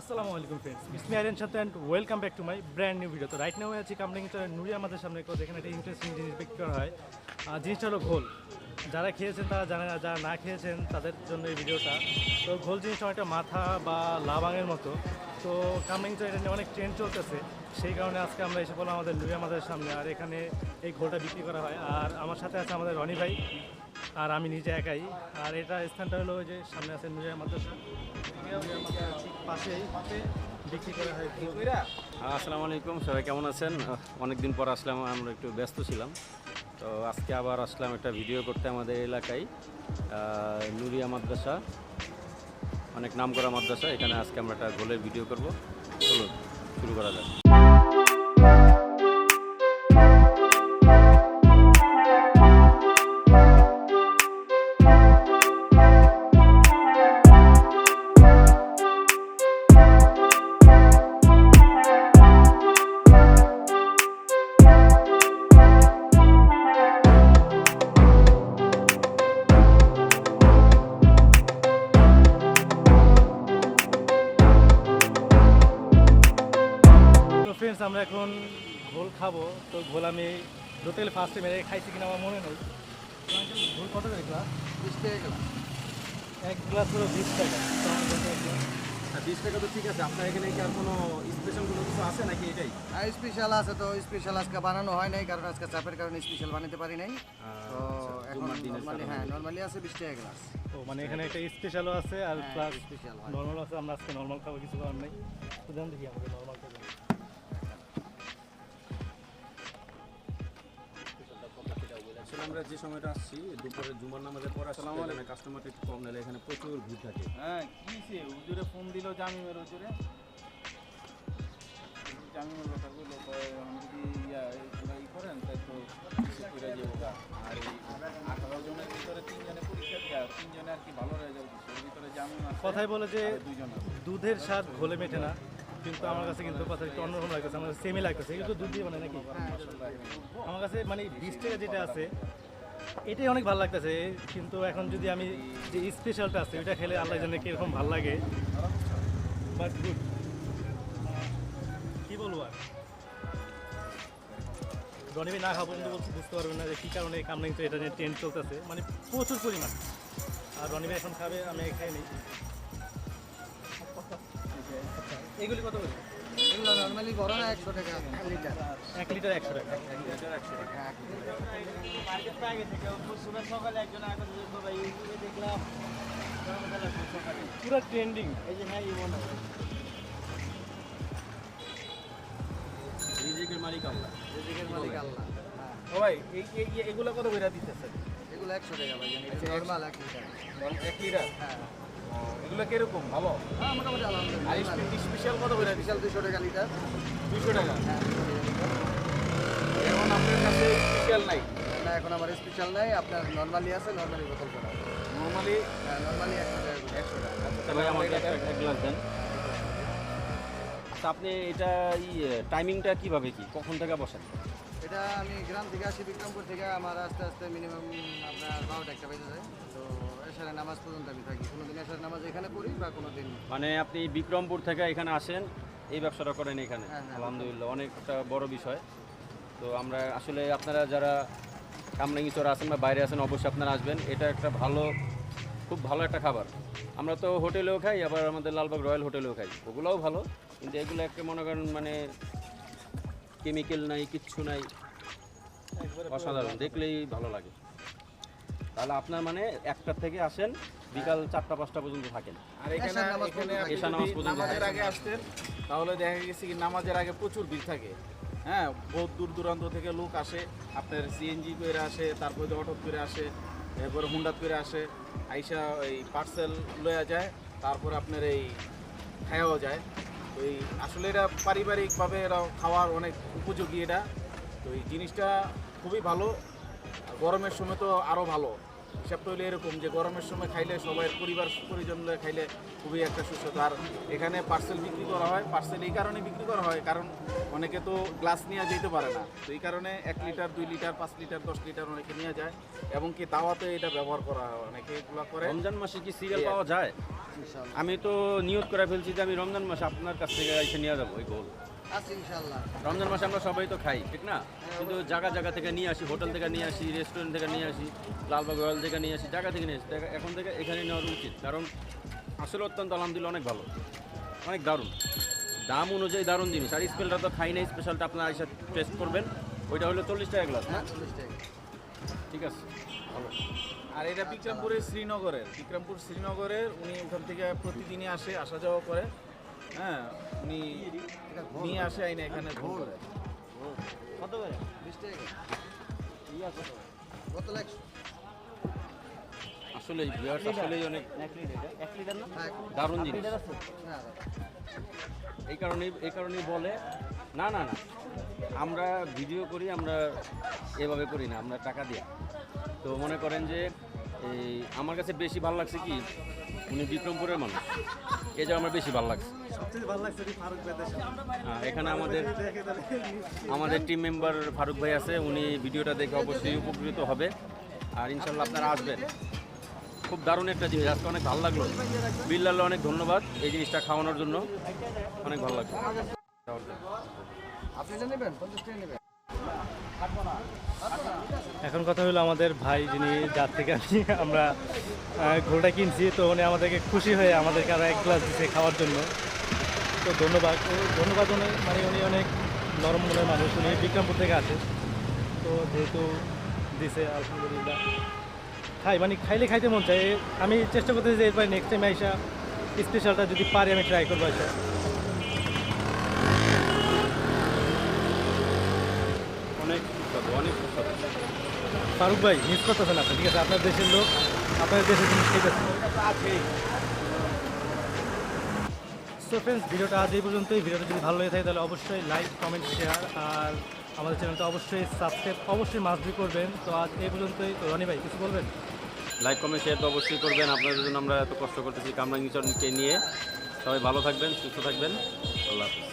আসসালামু আলাইকুম friends ইসমি Irene সাথে and welcome back to my brand new video তো রাইট নাও আছি কামলিং চরের নুরি আমাদের সামনে কোথাও এখানে একটা ইন্টারেস্টিং জিনিস বিক্রি করা হয়। আর জিনিসটা হলো ঘোল। যারা খেয়েছেন তারা জানে না, যারা না খেয়েছেন তাদের জন্য এই ভিডিওটা। তো ঘোল জিনিসটা অনেকটা মাথা বা লাবাঙের মতো। তো কামলিং চর এটা নিয়ে অনেক ট্রেন্ড চলতেছে। সেই কারণে আজকে আমরা এসে বললাম আমাদের নুরি আমাদের সামনে। আর এখানে এই ঘোলটা বিক্রি করা হয়। আর আমার সাথে আছে আমাদের রনি ভাই। আর আমি নিজে একাই। আর এটা স্থানটা হলো যে সামনে আছে নুরিয়া মাদ্রাসা। ঠিক পাশেই আসসালামু আলাইকুম, সবাই কেমন আছেন? অনেক দিন পর আসলাম, আমরা একটু ব্যস্ত ছিলাম। তো আজকে আবার আসলাম একটা ভিডিও করতে আমাদের এলাকায়। নুরিয়া মাদ্রাসা, অনেক নাম করা মাদ্রাসা। এখানে আজকে আমরা একটা গোলের ভিডিও করব। চলো শুরু করা যাক। ফ্রেন্ডস আমরা এখন ঘোল খাব। তো ঘোল আমি ধরতে গেলে ফার্স্টে মেরে খাইছি কিনা আমার মনে নেই। ঘোল কত করে গ্লাস এক গ্লাস হলো বিশ টাকা। তো। বিশ টাকা তো ঠিক আছে আপনার এখানে কি আর কোনো স্পেশাল কোনো কিছু আছে নাকি এটাই? আর স্পেশাল আছে তো স্পেশাল আজকে বানানো হয় নাই কারণ আজকে চাপের কারণে স্পেশাল বানাতে পারি নাই। তো এখন নর্মালি হ্যাঁ নর্মালি আছে বিশ টাকা গ্লাস ও মানে এখানে একটা স্পেশালও আছে আর হ্যাঁ, প্লাস special নর্মাল আছে আমরা আজকে নর্মাল খাব কিছু করার নেই। তো দেখি আমাকে নর্মাল খাব। আমরা যে সময়টা আসছি দুপুরে জুমার নামাজের পর আসলাম এখানে কাস্টমারটা একটু কম নাহলে এখানে প্রচুর ভিড় থাকে। হ্যাঁ কিসে হুজুরে ফোন দিল জামিমের হুজুরে। জামিমের কথা বলল আমি যদি ইয়া এইগুলা ই করেন তাই তো করে যাব। আর এই আঠারো জনের ভিতরে তিনজনে পরীক্ষা দেওয়া তিনজনে আর কি ভালো রেজাল্ট দিচ্ছে। ভিতরে জামিম কথাই বলে যে আর দুইজন দুধের স্বাদ ঘোলে মেটে না। কিন্তু আমার কাছে কিন্তু কথা একটু অন্যরকম লাগতেছে, আমার সেমই লাগতেছে। এগুলো তো দুধ দিয়ে মানে নাকি? আমার কাছে মানে বিশ টাকা যেটা আছে, এটাই অনেক ভালো লাগতেছে। কিন্তু এখন যদি আমি যে স্পেশালটা আছে, ওইটা খেলে আল্লাহ জানে কীরকম ভালো লাগে? বাট গুড কি বলব আর? রনিবি না খাব কিন্তু বলতে বুঝতে পারবেন না যে কী কারণে কামলিং তো এটা নিয়ে ট্রেন্ড চলতেছে। মানে প্রচুর পরিমাণ। আর রনিবি এখন খাবে, আমি খাই নিই। এগুলি কত করে? এগুলো নর্মালি বড় না একশো টাকা? লিটার। এক লিটার একশো টাকা। হ্যাঁ মার্কেট পাই গেছে সুবের সকালে একজন আগে দেখলাম। পুরো ট্রেন্ডিং এই যে হ্যাঁ ইমন। রিজিকের মালিক আল্লাহ। রিজিকের মালিক আল্লাহ। হ্যাঁ। ও ভাই এই- এগুলো কত করে দিতেছে? এগুলো একশো টাকা ভাই নর্মাল এক লিটার এক লিটার হ্যাঁ। এগুলো কীরকম ভালো হ্যাঁ মোটামুটি আর আলহামদুলিল্লাহ স্পেশাল কত করে? স্পেশাল দুশো টাকা লিটার। দুশো টাকা? হ্যাঁ 200 টাকা লিটার। এখন আপনার কাছে স্পেশাল নাই? না এখন আমার স্পেশাল নাই। আপনার নর্মালি আছে নর্মালি বোতল করা নর্মালি হ্যাঁ নর্মালি একশো টাকা। একশো টাকা। ভাই আমাকে এক গ্লাস দেন। আচ্ছা আপনি এটা ই টাইমিংটা কীভাবে কি? কখন থেকে বসেন? এটা আমি গ্রাম থেকে আসি বিক্রমপুর থেকে আমার আস্তে আস্তে মিনিমাম আপনার বারোটা একটা বেজে যায়। তো এসারে নামাজ পর্যন্ত আমি থাকি। কোনো দিন এসারে নামাজ এখানে পড়ি বা কোনো দিন মানে আপনি বিক্রমপুর থেকে এখানে আসেন এই ব্যবসাটা করেন এখানে। হ্যাঁ, হ্যাঁ। আলহামদুলিল্লাহ অনেকটা বড় বিষয়। তো আমরা আসলে আপনারা যারা কামরাঙ্গি চড়া আছেন বা বাইরে আছেন অবশ্যই আপনারা আসবেন। এটা একটা ভালো খুব ভালো একটা খাবার। আমরা তো হোটেলেও খাই আবার আমাদের লালবাগ রয়্যাল হোটেলেও খাই। ওগুলোও ভালো। কিন্তু এগুলো একটা মনে করেন মানে কেমিক্যাল নাই কিচ্ছু নাই। অসাধারণ দেখলেই ভালো লাগে। তাহলে আপনার মানে একটা থেকে আসেন বিকাল চারটা পাঁচটা পর্যন্ত থাকেন। আর এখানে এশার নামাজ পর্যন্ত নামাজের আগে আসতেন তাহলে দেখা গেছে কি নামাজের আগে প্রচুর ভিড় থাকে। হ্যাঁ বহুত দূর দূরান্ত থেকে লোক আসে আপনার সিএনজি করে আসে তারপরে অটো করে আসে এরপরে হুন্ডাত করে আসে আইসা এই পার্সেল লয়া যায় তারপরে আপনার এই খাওয়াও যায়। এই আসলে এটা পারিবারিকভাবে এরা খাওয়ার অনেক উপযোগী এটা। তো এই জিনিসটা খুবই ভালো। গরমের সময় তো আরও ভালো। হিসাবটা হলো এরকম যে গরমের সময় খাইলে সবাই পরিবার পরিজন লয়ে খাইলে খুবই একটা সুস্বাদু। আর এখানে পার্সেল বিক্রি করা হয় পার্সেল এই কারণে বিক্রি করা হয় কারণ অনেকে তো গ্লাস নিয়ে যেতে পারে না। তো এই কারণে এক লিটার দুই লিটার পাঁচ লিটার দশ লিটার অনেকে নিয়ে যায় এবং কি তাওয়াতে এটা ব্যবহার করা হয় অনেকে এগুলো করে। রমজান মাসে কি সিরিয়াল পাওয়া যায়? আমি তো নিয়োগ করে ফেলছি যে আমি রমজান মাসে আপনার কাছ থেকে এসে নিয়ে যাব ওই গোল আচ্ছা ইনশাল্লাহ রমজান মাসে আমরা সবাই তো খাই ঠিক না? কিন্তু জায়গা জায়গা থেকে নিয়ে আসি হোটেল থেকে নিয়ে আসি রেস্টুরেন্ট থেকে নিয়ে আসি লালবাগ রয়্যাল থেকে নিয়ে আসি জায়গা থেকে নিয়ে আসি। এখন থেকে এখানে নেওয়া উচিত কারণ আসলে অত্যন্ত আলহামদুলিল্লাহ অনেক ভালো অনেক দারুণ। দাম অনুযায়ী দারুণ জিনিস আর স্পেশালটা তো খাই না স্পেশালটা আপনার এসে টেস্ট করবেন। ওইটা হলো চল্লিশ টাকা গ্লাস হ্যাঁ চল্লিশ টাকা। ঠিক আছে ভালো। আর এটা বিক্রমপুরের শ্রীনগরের বিক্রমপুর শ্রীনগরের উনি ওখান থেকে প্রতিদিনই আসে আসা যাওয়া করে। হ্যাঁ উনি নিয়ে আসে আইনে এখানে ভুল কত করে? বিশ টাকা কত লাগছে? আসলে আসলেই অনেক হ্যাঁ দারুণ জিনিস। এই কারণেই এই কারণেই বলে না না না। আমরা ভিডিও করি আমরা এভাবে করি না আমরা টাকা দিয়া। তো মনে করেন যে এই আমার কাছে বেশি ভালো লাগছে কি উনি বিক্রমপুরের মানুষ। এই যে আমার বেশি ভালো লাগছে। এখানে আমাদের আমাদের টিম মেম্বার ফারুক ভাই আছে উনি ভিডিওটা দেখে অবশ্যই উপকৃত হবে। আর ইনশাল্লাহ আপনারা আসবেন। খুব দারুণ একটা জিনিস আজকে অনেক ভালো লাগল। বিল্লাল অনেক ধন্যবাদ এই জিনিসটা খাওয়ানোর জন্য। অনেক ভালো লাগল। আপনি নেবেন পঞ্চাশ টাকা নেবেন। এখন কথা হলো আমাদের ভাই যিনি যার থেকে আমি, আমরা ঘোড়াটা কিনছি, তো উনি আমাদেরকে খুশি হয়ে আমাদেরকে আরও এক গ্লাস দিচ্ছে খাওয়ার জন্য। তো ধন্যবাদ। ধন্যবাদ উনি মানে উনি অনেক নরম মনের মানুষ, উনি বিক্রমপুর থেকে আসে। তো যেহেতু দিছে, আলহামদুলিল্লাহ। খাই মানে খাইলে খাইতে মন চায়। আমি চেষ্টা করতেছি যে এরপরে নেক্সট টাইম আইসা স্পেশালটা যদি পারি, আমি ট্রাই করব আইসা অনেক সুস্বাদু অনেক ফারুক ভাই মিস করতেছেন আপনি ঠিক আছে? আপনার দেশের লোক আপনার দেশের জিনিস ঠিক আছে সো ফ্রেন্ডস ভিডিওটা আজ এই পর্যন্তই। ভিডিওটা যদি ভালো লেগে থাকে তাহলে অবশ্যই লাইক কমেন্ট শেয়ার আর আমাদের চ্যানেলটা অবশ্যই সাবস্ক্রাইব অবশ্যই মাস্ট করবেন। তো আজ এই পর্যন্তই। তো রনি ভাই কিছু বলবেন? লাইক কমেন্ট শেয়ার তো অবশ্যই করবেন। আপনাদের জন্য আমরা এত কষ্ট করতেছি কামরাঙ্গিচরণকে নিয়ে। সবাই ভালো থাকবেন সুস্থ থাকবেন। আল্লাহ হাফিজ।